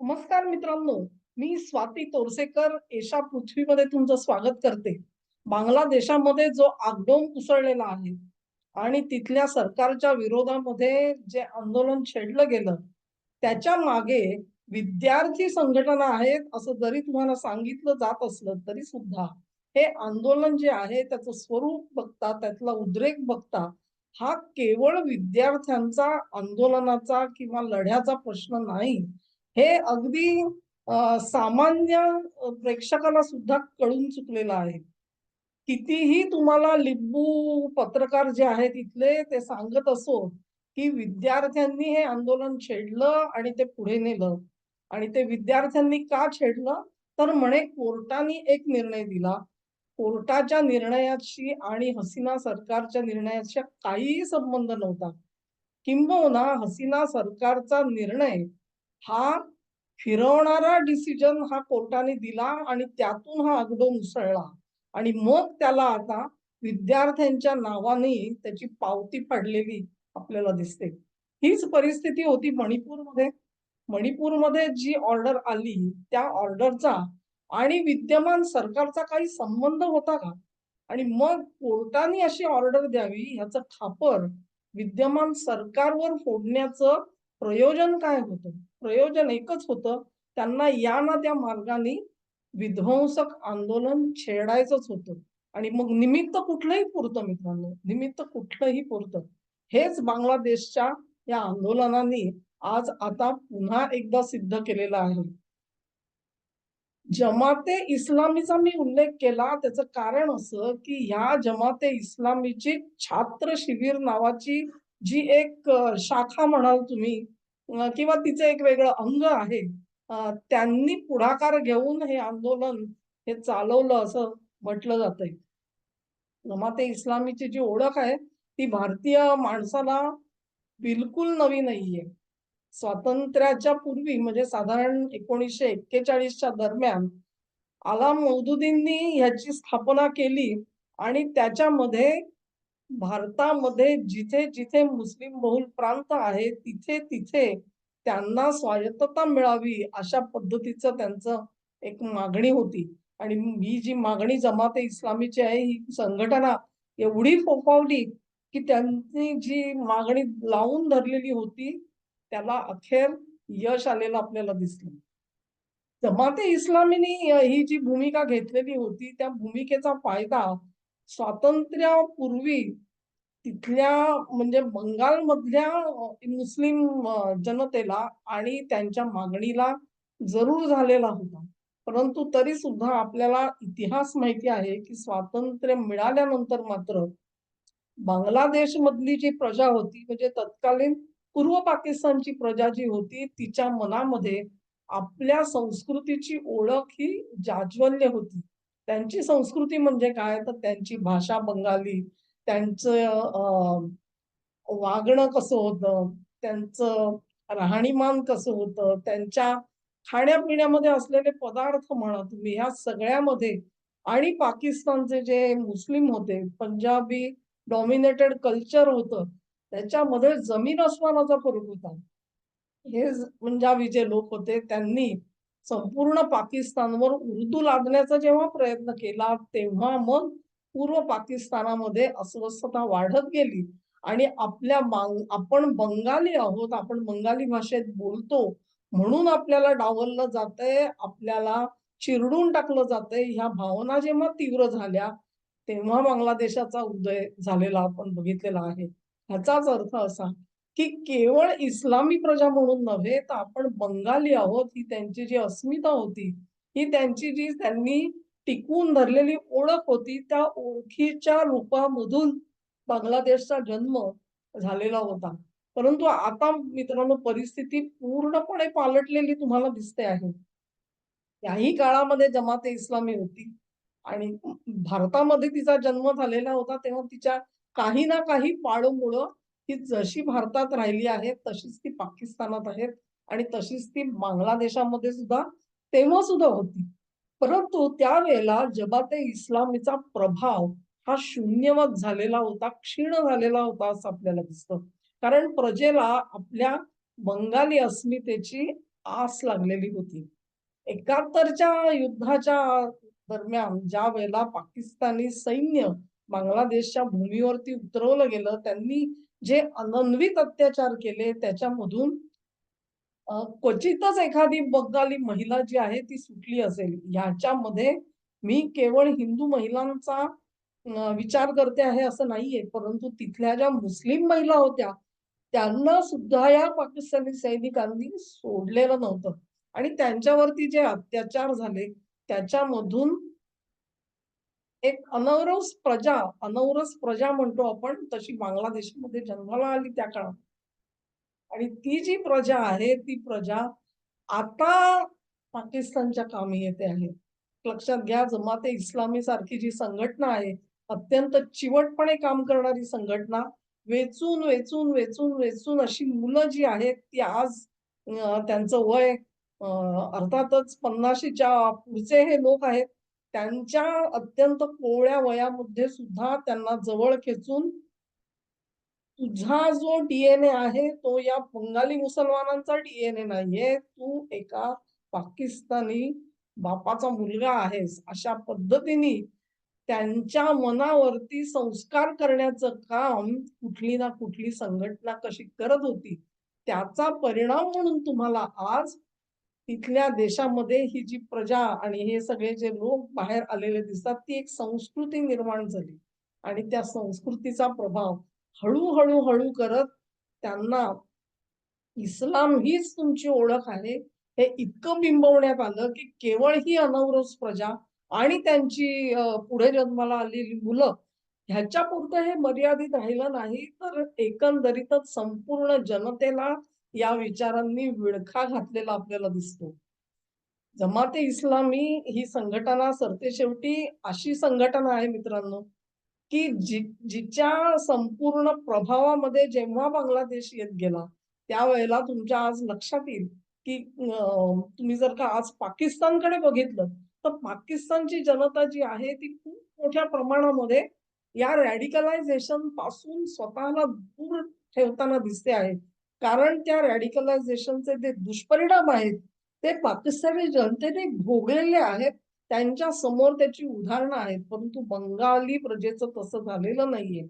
नमस्कार मित्रांनो मी स्वाती तोरसेकर एशा पृथ्वीमध्ये तुमचं स्वागत करते. बांगलादेशामध्ये जो आगडोम उसळलेला आहे आणि तिथल्या सरकारच्या विरोधामध्ये जे आंदोलन छेडलं गेलं त्याच्यामागे विद्यार्थी संघटना आहेत असं जरी तुम्हाला सांगितलं जात असलं तरी सुद्धा हे आंदोलन जे आहे त्याचं स्वरूप बघता त्यातला उद्रेक बघता हा केवळ विद्यार्थ्यांचा आंदोलनाचा किंवा लढ्याचा प्रश्न नाही हे अगदी सामान्य प्रेक्षकाला सुद्धा कळून चुकलेलं आहे. कितीही तुम्हाला लिंबू पत्रकार जे आहेत इथले ते सांगत असो की विद्यार्थ्यांनी हे आंदोलन छेडलं आणि ते पुढे नेलं. आणि ते विद्यार्थ्यांनी का छेडलं? तर म्हणे कोर्टाने एक निर्णय दिला. कोर्टाच्या निर्णयाशी आणि हसीना सरकारच्या निर्णयाशी काहीही संबंध नव्हता. किंबहुना हसीना सरकारचा निर्णय हा फिरवणारा डिसिजन हा कोर्टाने दिला आणि त्यातून हा आगडोम उसळला आणि मग त्याला आता विद्यार्थ्यांच्या नावाने त्याची पावती पडलेली आपल्याला दिसते. हीच परिस्थिती होती मणिपूरमध्ये. मणिपूरमध्ये जी ऑर्डर आली त्या ऑर्डरचा आणि विद्यमान सरकारचा काही संबंध होता का? आणि मग कोर्टाने अशी ऑर्डर द्यावी ह्याचं खापर विद्यमान सरकारवर फोडण्याचं प्रयोजन काय होतं? प्रयोजन एकच होतं. त्यांना या ना त्या मार्गाने विध्वंसक आंदोलन छेडायचंच होतं. आणि मग निमित्त कुठलंही पुरतं मित्रांनो निमित्त कुठलंही पुरतं. हेच बांगलादेशच्या या आंदोलनाने आज आता पुन्हा एकदा सिद्ध केलेलं आहे. जमाते इस्लामीचा मी उल्लेख केला. त्याचं कारण असं की ह्या जमाते इस्लामीची छात्र शिबिर नावाची जी एक शाखा म्हणाल तुम्ही किंवा तिचं एक वेगळं अंग आहे. त्यांनी पुढाकार घेऊन हे आंदोलन हे चालवलं असं म्हटलं जातंय. जमाते इस्लामीची जी ओळख आहे ती भारतीय माणसाला बिलकुल नवी नाहीये. स्वातंत्र्याच्या पूर्वी म्हणजे साधारण एकोणीसशे एक्केचाळीसच्या दरम्यान आला मौदुदींनी ह्याची स्थापना केली आणि त्याच्यामध्ये भारतामध्ये जिथे जिथे मुस्लिम बहुल प्रांत आहे तिथे तिथे त्यांना स्वायत्तता मिळावी अशा पद्धतीचं त्यांचं एक मागणी होती. आणि ही जी मागणी जमाते इस्लामीची आहे ही संघटना एवढी फोफावली की त्यांनी जी मागणी लावून धरलेली होती त्याला अखेर यश आलेलं आपल्याला दिसलं. जमाते इस्लामीने ही जी भूमिका घेतलेली होती त्या भूमिकेचा फायदा स्वातंत्र्यापूर्वी तिथल्या म्हणजे बंगालमधल्या मुस्लिम जनतेला आणि त्यांच्या मागणीला जरूर झालेला होता. परंतु तरी सुद्धा आपल्याला इतिहास माहिती आहे की स्वातंत्र्य मिळाल्यानंतर मात्र बांगलादेश मधली जी प्रजा होती म्हणजे तत्कालीन पूर्व पाकिस्तानची प्रजा जी होती तिच्या मनामध्ये आपल्या संस्कृतीची ओळख ही जाज्वल्य होती. त्यांची संस्कृती म्हणजे काय? तर त्यांची भाषा बंगाली त्यांचं वागणं कसं होतं? त्यांचं राहणीमान कसं होतं? त्यांच्या खाण्यापिण्यामध्ये असलेले पदार्थ म्हणा तुम्ही ह्या सगळ्यामध्ये आणि पाकिस्तानचे जे मुस्लिम होते पंजाबी डॉमिनेटेड कल्चर होतं त्याच्यामध्ये जमीन अस्मानाचा फरक होता. हे पंजाबी जे म्हणजे लोक होते त्यांनी संपूर्ण पाकिस्तानवर उर्दू लादण्याचा जेव्हा प्रयत्न केला तेव्हा मग पूर्व पाकिस्तानामध्ये अस्वस्थता वाढत गेली. आणि आपल्या आपण बंगाली आहोत आपण बंगाली भाषेत बोलतो म्हणून आपल्याला डावललं जातंय आपल्याला चिरडून टाकलं जातंय ह्या भावना जेव्हा तीव्र झाल्या तेव्हा बांगलादेशाचा उदय झालेला आपण बघितलेला आहे. ह्याचाच अर्थ असा की केवळ इस्लामी प्रजा म्हणून नव्हे तर आपण बंगाली आहोत ही त्यांची जी अस्मिता होती ही त्यांची जी त्यांनी टिकवून धरलेली ओळख होती त्या ओळखीच्या रूपामधून बांगलादेशचा जन्म झालेला होता. परंतु आता मित्रांनो परिस्थिती पूर्णपणे पालटलेली तुम्हाला दिसते आहे. याही काळामध्ये जमाते इस्लामी होती आणि भारतामध्ये तिचा जन्म झालेला होता तेव्हा तिच्या काही ना काही पाळमुळं ही जशी भारतात राहिली आहे तशीच ती पाकिस्तानात आहेत आणि तशीच ती बांगलादेशामध्ये सुद्धा तेव्हा सुद्धा होती परंतु त्यावेळेला जबाते इस्लामीचा प्रभाव हा शून्यवत झालेला होता क्षीण झालेला होता असं आपल्याला दिसतं कारण प्रजेला आपल्या बंगाली अस्मितेची आस लागलेली होती. एकाहत्तरच्या युद्धाच्या दरम्यान ज्या वेळेला पाकिस्तानी सैन्य बांगलादेशच्या भूमीवरती उतरवलं गेलं, त्यांनी जे अनन्वित अत्याचार केले त्याच्यामधून क्वचितच एखादी बंगाली महिला जी आहे ती सुटली असेल. ह्याच्यामध्ये मी केवळ हिंदू महिलांचा विचार करते आहे असं नाहीये. परंतु तिथल्या ज्या मुस्लिम महिला होत्या, त्यांना सुद्धा या पाकिस्तानी सैनिकांनी सोडलेलं नव्हतं आणि त्यांच्यावरती जे अत्याचार झाले, त्याच्यामधून एक अनौरस प्रजा, अनौरस प्रजा म्हणतो आपण, तशी बांगलादेशमध्ये जन्माला आली त्या काळात. आणि ती जी प्रजा आहे, ती प्रजा आता पाकिस्तानच्या कामी येते आहे. लक्षात घ्या, जमाते इस्लामी सारखी जी संघटना आहे, अत्यंत चिवटपणे काम करणारी संघटना, वेचून, वेचून, वेचून, वेचून अशी मुलं जी आहेत, ती आज त्यांचं वय अर्थातच 50शीच्या पुढचे हे लोक आहेत. त्यांच्या अत्यंत कोवळ्या वयामध्ये सुद्धा त्यांना जवळ खेचून तुझा जो डीएनए आहे, तो या बंगाली मुसलमानांचा डीएनए नाहीये. तू एका पाकिस्तानी बापाचा मुलगा आहेस. अशा पद्धतीने त्यांच्या मनावरती संस्कार करण्याचं काम कुठली ना कुठली संघटना कशी करत होती. त्याचा परिणाम म्हणून तुम्हाला आज तिथल्या देशामध्ये ही जी प्रजा आणि हे सगळे जे लोक बाहेर आलेले दिसतात, ती एक संस्कृती निर्माण झाली. आणि त्या संस्कृतीचा प्रभाव हळूहळू हळू करत त्यांना इस्लाम हीच तुमची ओळख आहे, हे इतकं बिंबवण्यात आलं, की केवळ ही अनौरस प्रजा आणि त्यांची पुढे जन्माला आलेली मुलं ह्याच्यापुरतं हे मर्यादित राहिलं नाही, तर एकंदरीतच संपूर्ण जनतेला या विचारांनी विळखा घातलेला आपल्याला दिसतो. जमाते इस्लामी ही संघटना सरतेशेवटी अशी संघटना आहे मित्रांनो, की जी जिच्या संपूर्ण प्रभावामध्ये जेव्हा बांगलादेश येत गेला, त्यावेळेला तुमच्या आज लक्षात येईल, की तुम्ही जर का आज पाकिस्तानकडे बघितलं, तर पाकिस्तानची जनता जी आहे ती खूप मोठ्या प्रमाणामध्ये या रॅडिकलायझेशनपासून स्वतःला दूर ठेवताना दिसते आहे. कारण त्या रॅडिकलायझेशनचे जे दुष्परिणाम आहेत, ते पाकिस्तानी जनतेने भोगलेले आहेत. त्यांच्यासमोर त्याची उदाहरणं आहेत. परंतु बंगाली प्रजेचं तसं झालेलं नाहीये.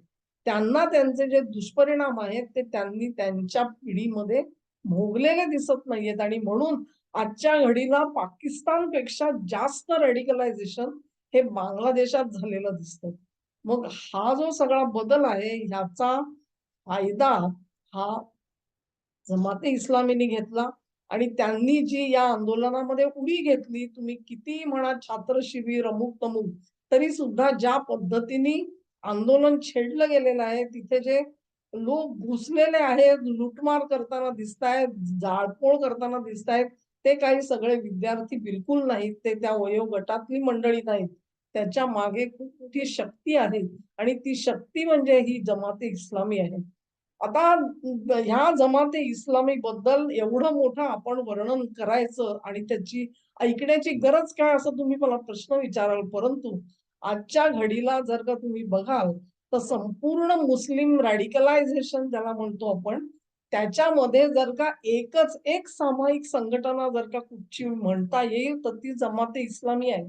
त्यांना त्यांचे जे दुष्परिणाम आहेत, ते त्यांनी त्यांच्या पिढीमध्ये भोगलेले दिसत नाहीयेत आणि म्हणून आजच्या घडीला पाकिस्तानपेक्षा जास्त रॅडिकलायझेशन हे बांगलादेशात झालेलं दिसतं. मग हा जो सगळा बदल आहे, ह्याचा फायदा हा जमाते इस्लामीने घेतला आणि त्यांनी जी या आंदोलनामध्ये उडी घेतली, तुम्ही किती म्हणा छात्र शिबिर, अमुक-तमुक, तरी सुद्धा ज्या पद्धतीने आंदोलन छेडलं गेलेलं आहे, तिथे जे लोक घुसलेले आहेत, लूटमार करताना दिसतायत, जाळपोळ करताना दिसतायत, ते काही सगळे विद्यार्थी बिलकुल नाहीत. ते त्या वयोगटातली मंडळी नाहीत. त्याच्यामागे खूप मोठी शक्ती आहे आणि ती शक्ती म्हणजे ही जमाते इस्लामी आहे. आता ह्या जमाते इस्लामी बद्दल एवढं मोठं आपण वर्णन करायचं आणि त्याची ऐकण्याची गरज काय असं तुम्ही मला प्रश्न विचाराल. परंतु आजच्या घडीला जर का तुम्ही बघाल, तर संपूर्ण मुस्लिम रॅडिकलायझेशन ज्याला म्हणतो आपण, त्याच्यामध्ये जर का एकच एक सामायिक संघटना जर का कुठची म्हणता येईल, तर ती जमाते इस्लामी आहे.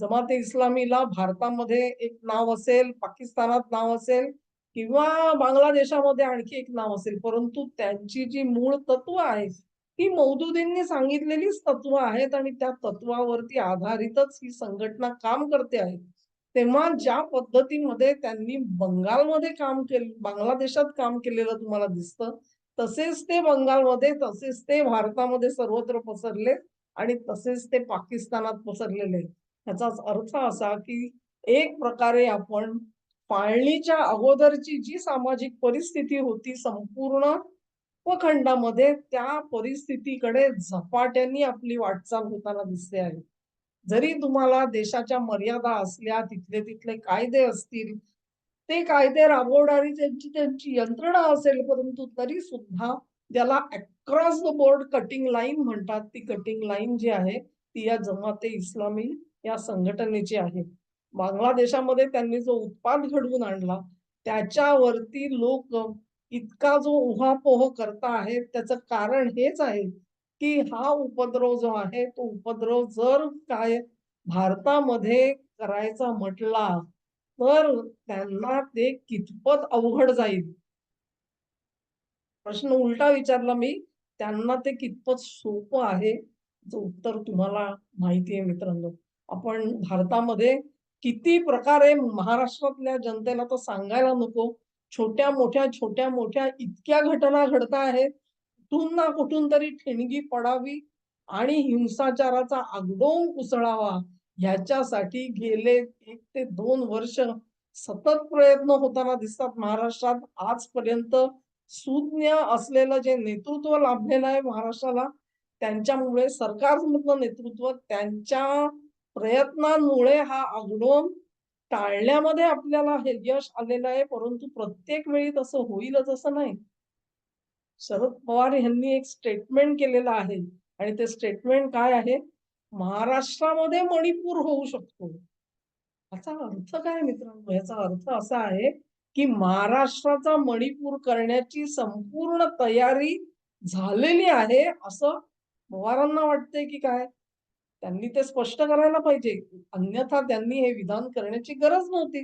जमाते इस्लामीला भारतामध्ये एक नाव असेल, पाकिस्तानात नाव असेल किंवा बांगलादेशामध्ये आणखी एक नाव असेल. परंतु त्यांची जी मूळ तत्व आहेत, ती मौदुदींनी सांगितलेलीच तत्व आहेत आणि त्या तत्वावरती आधारितच ही संघटना काम करते आहे. तेव्हा ज्या पद्धतीमध्ये त्यांनी बंगालमध्ये काम केलं बांगलादेशात काम केलेलं तुम्हाला दिसतं, तसेच ते बंगालमध्ये, तसेच ते भारतामध्ये सर्वत्र पसरले आणि तसेच ते पाकिस्तानात पसरलेले ह्याचाच अर्थ असा, की एक प्रकारे आपण फाळणीच्या अगोदरची जी सामाजिक परिस्थिती होती संपूर्ण उपखंडामध्ये, त्या परिस्थितीकडे झपाट्याने आपली वाटचाल होताना दिसते आहे. जरी तुम्हाला देशाच्या मर्यादा असल्या, तिथले तिथले कायदे असतील, ते कायदे राबवणारी त्यांची त्यांची यंत्रणा असेल, परंतु तरी सुद्धा ज्याला across the board cutting line म्हणतात, ती कटिंग लाईन जी आहे, ती या जमाते इस्लामी या संघटनेची आहे. बांगलादेशामध्ये त्यांनी जो उत्पाद घडवून आणला, त्याच्यावरती लोक इतका जो उहापोह करता आहेत, त्याचं कारण हेच आहे, की हा उपद्रव जो आहे तो उपद्रव जर काय भारतामध्ये करायचा म्हटला तर त्यांना ते कितपत अवघड जाईल? प्रश्न उलटा विचारला मी त्यांना ते कितपत सोपं आहे? उत्तर तुम्हाला माहिती आहे मित्रांनो. आपण भारतामध्ये किती प्रकारे महाराष्ट्रातल्या जनतेला तर सांगायला नको. छोट्या मोठ्या छोट्या मोठ्या इतक्या घटना घडत आहेत. कुठून ना कुठून तरी ठिणगी पडावी आणि हिंसाचाराचा आगडोंग उसळावा ह्याच्यासाठी गेले एक ते दोन वर्ष सतत प्रयत्न होताना दिसतात महाराष्ट्रात. आजपर्यंत सुज्ञ असलेलं जे नेतृत्व लाभलेलं आहे महाराष्ट्राला त्यांच्यामुळे सरकारमधलं नेतृत्व त्यांच्या प्रयत्नांमुळे हा आगडोम टाळण्यामध्ये आपल्याला हे यश आलेलं आहे परंतु प्रत्येक वेळी तसं होईलच असं नाही. शरद पवार यांनी एक स्टेटमेंट केलेलं आहे आणि ते स्टेटमेंट काय आहे? महाराष्ट्रामध्ये मणिपूर होऊ शकतो. याचा अर्थ काय मित्रांनो? याचा अर्थ असा आहे की महाराष्ट्राचा मणिपूर करण्याची संपूर्ण तयारी झालेली आहे असं पवारांना वाटतंय की काय? त्यांनी ते स्पष्ट करायला पाहिजे. अन्यथा त्यांनी हे विधान करण्याची गरज नव्हती.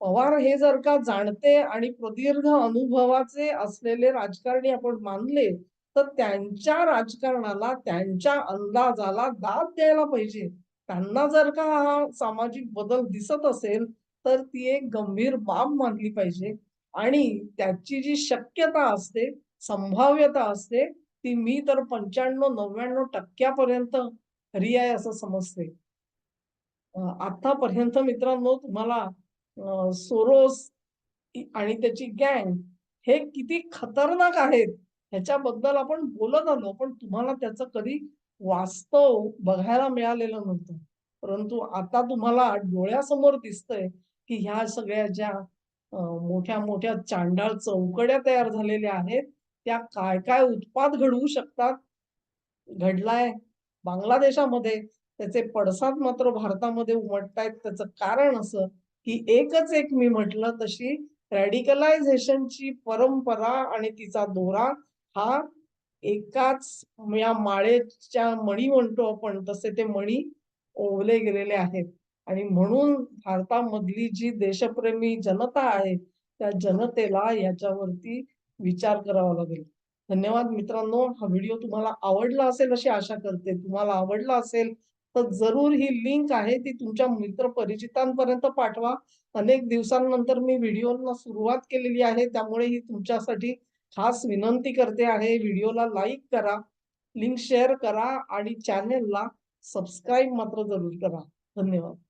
पवार हे जर का जाणते आणि प्रदीर्घ अनुभवाचे असलेले राजकारणी आपण मानले तर त्यांच्या राजकारणाला त्यांच्या अंदाजाला दाद द्यायला पाहिजे. त्यांना जर का हा सामाजिक बदल दिसत असेल तर ती एक गंभीर बाब मानली पाहिजे. आणि त्याची जी शक्यता असते संभाव्यता असते ती मी तर पंच्याण्णव नव्याण्णव टक्क्यापर्यंत रियाय आहे असं समजते आतापर्यंत मित्रांनो तुम्हाला सोरोस आणि त्याची गँग हे किती खतरनाक आहेत ह्याच्याबद्दल आपण बोलत आलो पण तुम्हाला त्याचं कधी वास्तव बघायला मिळालेलं नव्हतं. परंतु आता तुम्हाला डोळ्यासमोर दिसतंय की ह्या सगळ्या ज्या मोठ्या मोठ्या चांडाळ चौकड्या तयार झालेल्या आहेत त्या काय काय उत्पाद घडवू शकतात? घडलाय? बांगलादेशामध्ये त्याचे पडसाद मात्र भारतामध्ये उमटतायत त्याचं कारण असं की एकच एक मी म्हटलं तशी रॅडिकलायझेशनची परंपरा आणि तिचा दोरा हा एकाच या माळेच्या मणी म्हणतो आपण तसे ते मणी ओवले गेलेले आहेत. आणि म्हणून भारतामधली जी देशप्रेमी जनता आहे त्या जनतेला याच्यावरती विचार करावा लागेल. धन्यवाद मित्रांनो. हा व्हिडिओ तुम्हाला आवडला असेल अशी आशा करते. तुम्हाला आवडला असेल तर जरूर ही लिंक आहे ती तुमच्या मित्र परिचितांपर्यंत पाठवा. अनेक दिवसांनंतर मी व्हिडिओला सुरुवात केलेली आहे. त्यामुळे ही तुमच्यासाठी खास विनंती करते आहे. व्हिडिओला लाईक करा लिंक शेअर करा आणि चॅनेलला सबस्क्राईब मात्र जरूर करा. धन्यवाद.